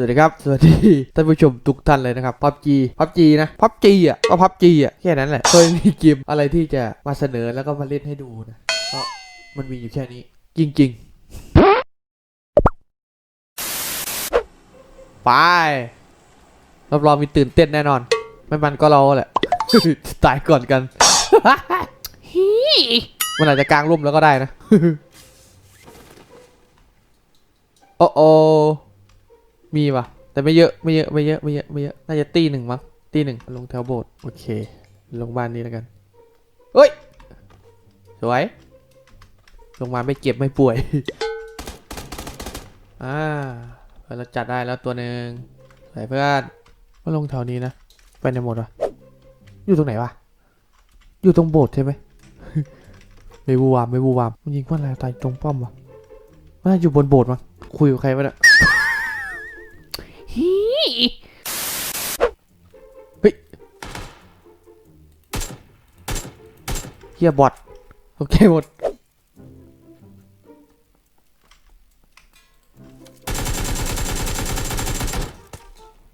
สวัสดีครับ สวัสดีท่านผู้ชมทุกท่านเลยนะครับพับจีพับจีนะพับจีอะก็พับจีอะแค่นั้นแหละเคยมีเกมอะไรที่จะมาเสนอแล้วก็มาเล่นให้ดูนะก็มันมีอยู่แค่นี้ จริง ๆ ไปรับรองมีตื่นเต้นแน่นอน ไม่มันก็เราแหละตายก่อนกันมันอาจจะกลางร่มแล้วก็ได้นะ โอ้โอ มีปะแต่ไม่เยอะไม่เยอะไม่เยอะไม่เยอะไม่เยอะน่าจะตีหนึ่งมั้งตีหนึ่งลงแถวโบสถ์โอเค ลงบ้านนี้แล้วกันเฮ้ยสวยลงมาไม่เจ็บไม่ป่วยอ่าเราจัดได้แล้วตัวหนึ่งใส่เพื่อนมาลงแถวนี้นะไปในหมดวะอยู่ตรงไหนวะอยู่ตรงโบสถ์ใช่ไหมไม่บูวามไม่บูวามมันยิงเพื่อนอะไรตายตรงป้อมวะมันน่าอยู่บนโบสถ์มั้งคุยกับใครวะเนี่ย เฮียบอทโอเคหมด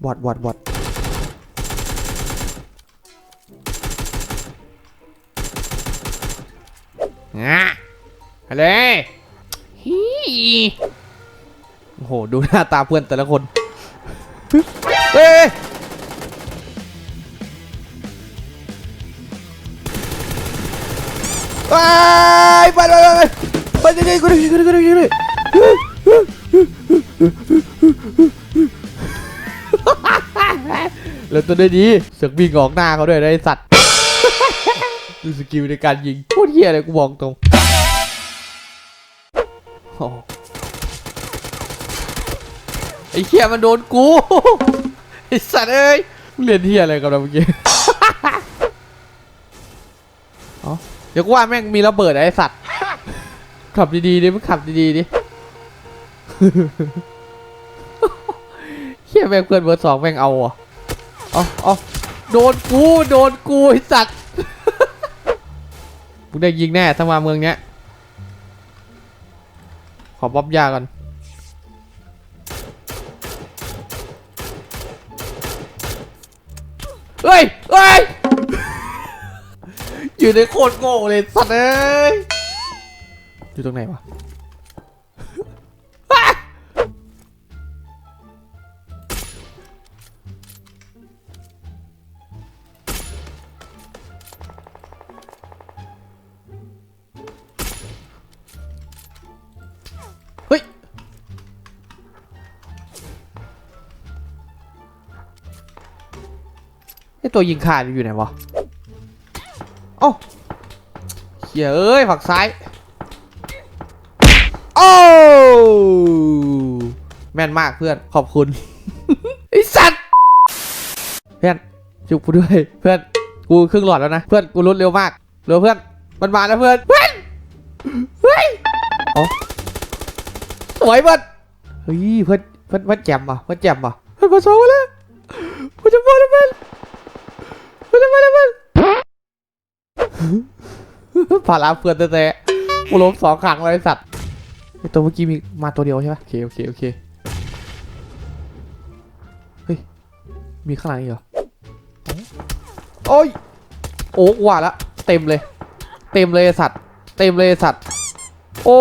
บอทบอทบอทงะอะไรฮีโอ้โห ดูหน้าตาเพื่อนแต่ละคน เฮ้ย ไปไปไปไปไปไปกูดิกูดิกูดิกูดิแล้วตัวได้ดีเสือกวิ่งออกหน้าเขาด้วยไอ้สัตว์ดูสกิลในการยิงโคตรเฮี้ยเลยกูบอกตรงไอ้เฮี้ยมันโดนกูไอ้สัตว์เอ้ยเรียนเฮี้ยอะไรกับเราเมื่อกี้ อ๋อ เดี๋ยวกูว่าแม่งมีระเบิดไอ้สัตว์ ขับดีๆดิมึงขับดีๆดิเฮียแม่งเพื่อนเบอร์สองแม่งเอาอะเอาเอาโดนกูโดนกูไอ้สัตว์มึงได้ยิงแน่ถ้ามาเมืองเนี้ย ขอบ๊อบยาก่อนเฮ้ยเฮ้ย อยู่ในโคตรโง่เลยสัตว์เอ้ยอยู่ตรงไหนวะเฮ้ยไอตัวยิงขาดอยู่ไหนวะ เอ้เฮียเอ้ยฝักซ้าย โอ้แม่นมากเพื่อนขอบคุณไอสัตว์เพื่อนจุกกูด้วยเพื่อนกูครึ่งหลอดแล้วนะเพื่อนกูรุดเร็วมากเร็วเพื่อนมันมาแล้วเพื่อนเพื่อนเฮ้ยอ๋อสวยเพื่อนเฮ้ยเพื่อนเพื่อนเพื่อนแจ่มอะเพื่อนแจ่มอะเพื่อนมาโซ่มาแล้วเพื่อนจะมาแล้วเพื่อนเพื่อนจะมาแล้วเพื่อน พาราเพื่อนแต่ๆกูล้มสองครั้งเลยสัตว์ไอตัวเมื่อกี้มีมาตัวเดียวใช่ปะโอเคโอเคโอเคเฮ้ยมีข้างหลังอีกเหรอโอ้ยโอ้ว่าละเต็มเลย เต็มเลยสัตว์ เต็มเลยสัตว์ โอ้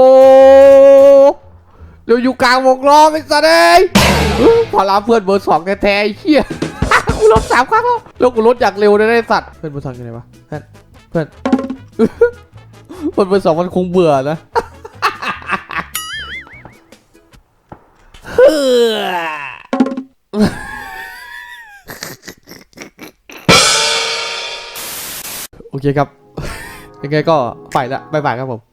เดี๋ยวอยู่กลางวงล้อมไอ้สัตว์เอ้ยพาราเพื่อนเบอร์สองแท้ๆไอ้เหี้ยกูลดสามครั้งแล้วแล้วกูลดอย่างเร็วเลยไอ้สัตว์เพื่อนเบอร์สองอยู่ไหนวะเพื่อน พื่อนคนเบอร์สองมันคงเบื่อนะโอเคครับ ยังไงก็ไปละบายบายครับผม